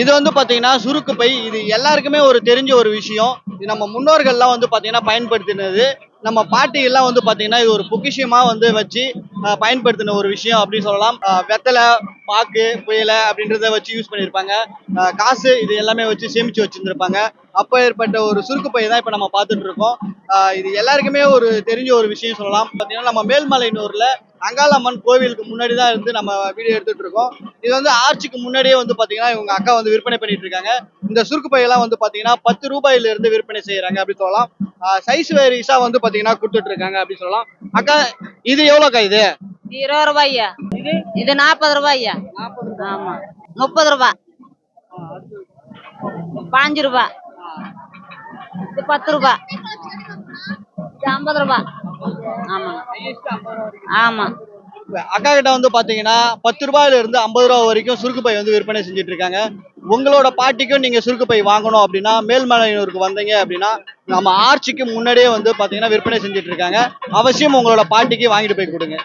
இது வந்து பார்த்தீங்கன்னா சுருக்கு பை. இது எல்லாருக்குமே ஒரு தெரிஞ்ச ஒரு விஷயம். இது நம்ம முன்னோர்கள்லாம் வந்து பார்த்தீங்கன்னா பயன்படுத்தினது. நம்ம பாட்டிகள்லாம் வந்து பார்த்தீங்கன்னா இது ஒரு பொக்கிஷியமாக வந்து வச்சு பயன்படுத்தின ஒரு விஷயம் அப்படின்னு சொல்லலாம். வெத்தலை பாக்கு புயலை அப்படின்றத வச்சு யூஸ் பண்ணியிருப்பாங்க காசு இது எல்லாமே வச்சு சேமித்து வச்சுருந்துருப்பாங்க. அப்போ ஏற்பட்ட ஒரு சுருக்கு பை தான் இப்போ நம்ம பார்த்துட்டு இருக்கோம். இது எல்லாருக்குமே ஒரு தெரிஞ்ச ஒரு விஷயம் சொல்லலாம். பார்த்தீங்கன்னா நம்ம மேல்மலையனூரில் அங்காளம்மன் கோவிலுக்கு முன்னாடி தான் இருந்து நம்ம வீடியோ எடுத்துட்டு இருக்கோம். இது வந்து ஆர்ச்சிக்கு முன்னாடியே வந்து பாத்தீங்கன்னா இவங்க அக்கா வந்து விற்பனை பண்ணிட்டு இருக்காங்க. இந்த சுருக்கு பையெல்லாம் வந்து பாத்தீங்கன்னா பத்து ரூபாயில இருந்து விற்பனை செய்யறாங்க அப்படி சொல்லலாம். சைஸ் வேரிஸா வந்து பாத்தீங்கன்னா கொடுத்துட்டு இருக்காங்க அப்படி சொல்லலாம். அக்கா இது எவ்வளோக்கா இது? இருபது ரூபாய்யா? இது? நாற்பது ரூபாய்யா? ஆமா. முப்பது ரூபாய் பாஞ்சு ரூபாய் இது பத்து ரூபாய் இது ஐம்பது ரூபாய் ஆமா. ஆமா அக்கா கிட்ட வந்து பாத்தீங்கன்னா பத்து ரூபாயில இருந்து ஐம்பது ரூபா வரைக்கும் சுருக்கு பை வந்து விற்பனை செஞ்சுட்டு இருக்காங்க உங்களோட பாட்டிக்கும் நீங்க சுருக்கு பை வாங்கணும் அப்படின்னா மேல்மலையனூருக்கு வந்தீங்க அப்படின்னா நம்ம ஆர்ச்சிக்கு முன்னாடியே வந்து பாத்தீங்கன்னா விற்பனை செஞ்சுட்டு இருக்காங்க அவசியம் உங்களோட பாட்டிக்கு வாங்கிட்டு போய் கொடுங்க.